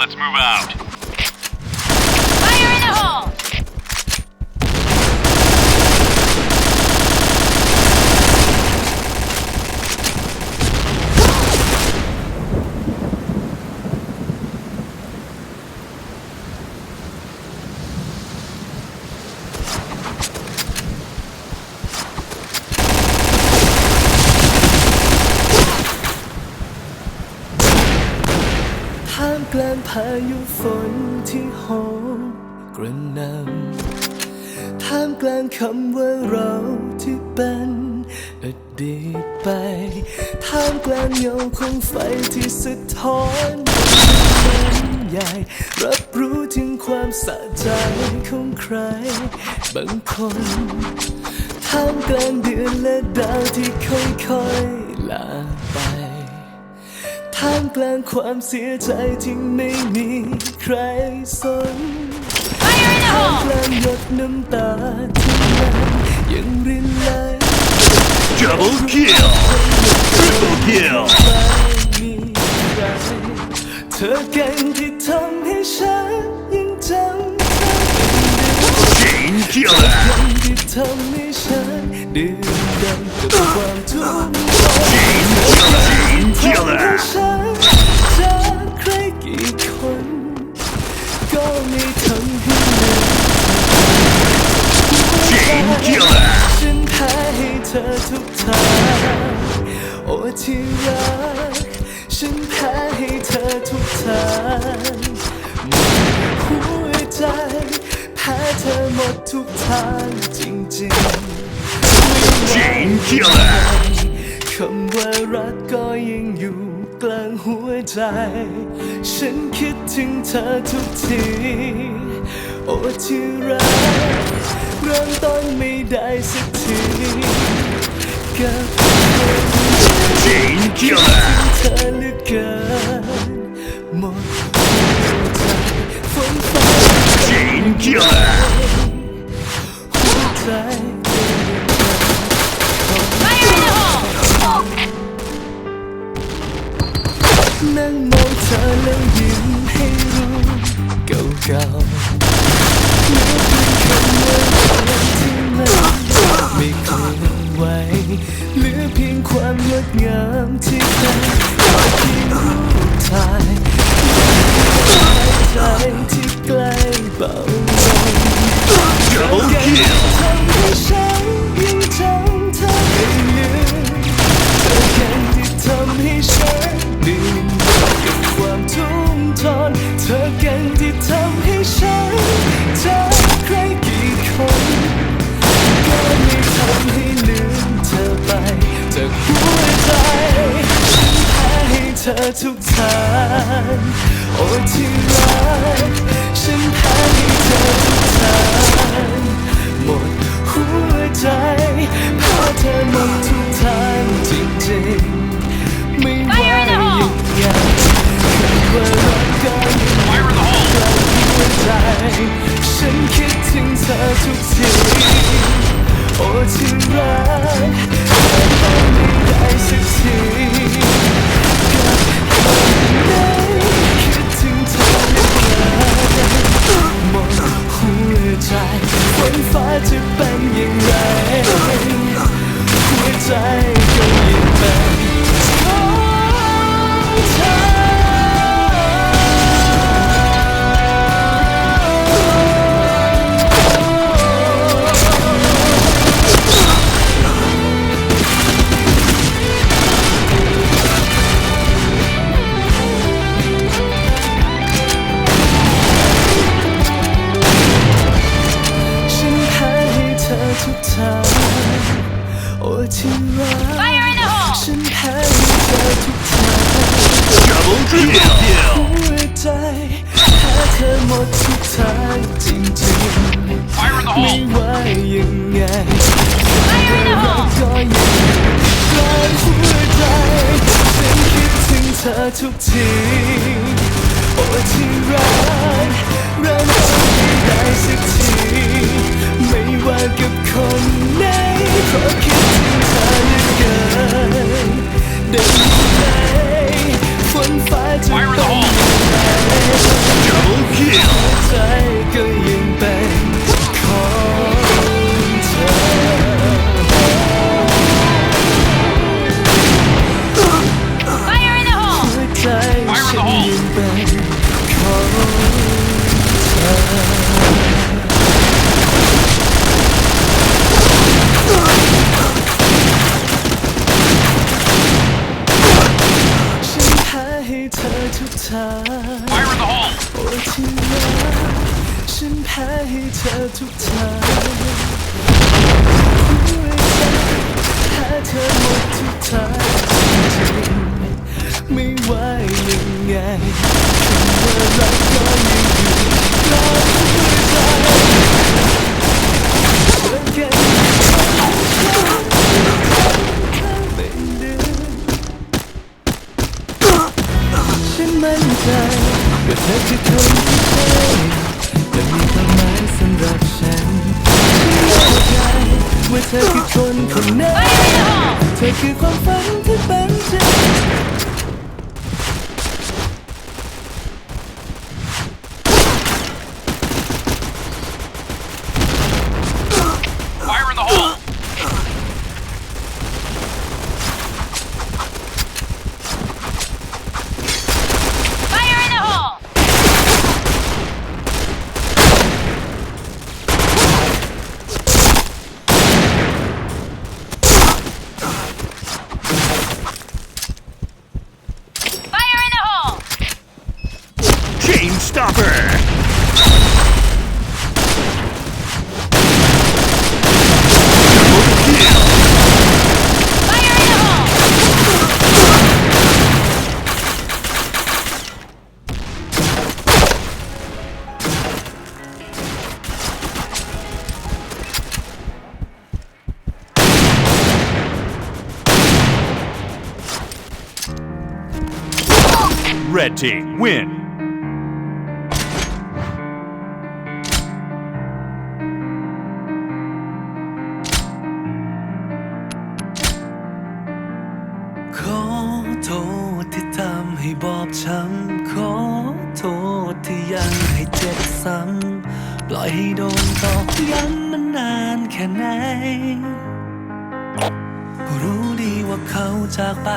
Let's move out. Fire in the hole! ♪ ท่ามกลางพายุฝนที่โหมกระหน่ำท่ามกลางคำว่าเราที่เป็นอดีตไป ท่ามกลางเงาของไฟที่สะท้อนเป็นใหญ่ รับรู้ถึงความสะใจของใคร บางคน ท่ามกลางเดือนและดาวที่ค่อยๆลาไป ท่ามกลางความเสียใจที่ไม่มีใครสน Fire in the ท่าม hole! กลางหยดน้ำตาที่มันยังรินไหล Double kill! Triple kill! ที่รัก ฉันแพ้ให้เธอทุกทางหมดหัวใจแพ้เธอหมดทุกทางจริงๆ Chain killer! คำว่ารักก็ยังอยู่กลางหัวใจ ฉันคิดถึงเธอทุกที โอ้ที่รักเริ่มต้นไม่ได้สักทีกับเธอ นหมดหัวใจฝนฟ้า Chain killer! หัวใจ Fire in the hole! นั่งมองเธอแล้วยิ้มให้รู้เก่าๆเหลือเพียงคำว่าที่มันไม่เคย ไหวเหลือเพียงความงดงามที่เคยเพียงรูปถ่ายใจที่ใกล้เบาลง Double kill! ทำให้ฉันยัง ทุกทางโอ้ที่รักฉันแพ้ให้เธอทุกทางหมดหัวใจเพราะเธอหมดทุกทางจริงๆไม่ว่ายังไงคำว่ารักก็ยัง Fire in the hole! กลางหัวใจฉันคิดถึงเธอทุกที ทุกทางโอ้ที่รักฉันแพ้ให้เธอทุกทาง Double kill! หัวใจแพ้เธอหมดทุกทางจริง Fire in the ๆไม่ hole! ว่ายังไง Fire in the hole! ก็ยังอยู่กลางหัวใจฉันคิดถึงเธอทุกที โอ้ที่รักเริ่มต้นไม่ได้ ฉันแพ้ให้เธอทุกทางหัวใจแพ้เธอหมดทุกทางจริงไม่ว่ายังไงคำว่ารักก็ยังอยู่กลางหัวใจเธอแค่เป็นเดือนฉันมั่นใจว่าเธอคือคน hole! เธอ Showstopper! Red Team win! ให้บอบช้ำขอโทษที่ยังให้เจ็บซ้ำปล่อยให้โดนตอกย้ำมันนานแค่ไหน รู้ดีว่าเขาจากไป